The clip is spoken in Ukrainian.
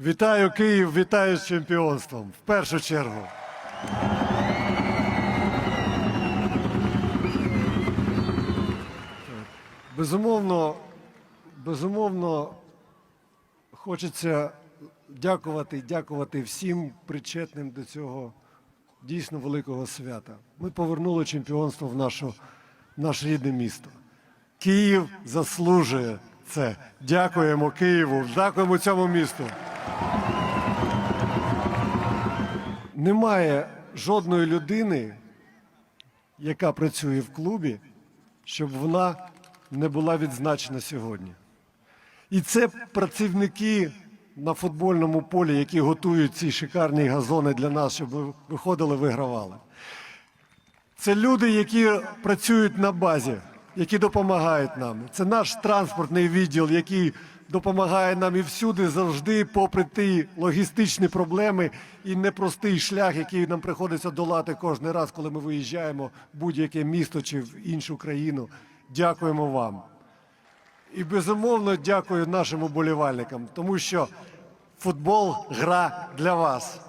Вітаю Київ, вітаю з чемпіонством. В першу чергу. Безумовно, безумовно, хочеться дякувати, дякувати всім причетним до цього дійсно великого свята. Ми повернули чемпіонство в нашу, в наше рідне місто. Київ заслужує це. Дякуємо Києву, дякуємо цьому місту. Немає жодної людини, яка працює в клубі, щоб вона не була відзначена сьогодні. І це працівники на футбольному полі, які готують ці шикарні газони для нас, щоб ми виходили, вигравали. Це люди, які працюють на базі, які допомагають нам. Це наш транспортний відділ, який допомагає нам і всюди завжди, попри ті логістичні проблеми і непростий шлях, який нам приходиться долати кожен раз, коли ми виїжджаємо в будь-яке місто чи в іншу країну. Дякуємо вам. І безумовно дякую нашим уболівальникам, тому що футбол гра для вас.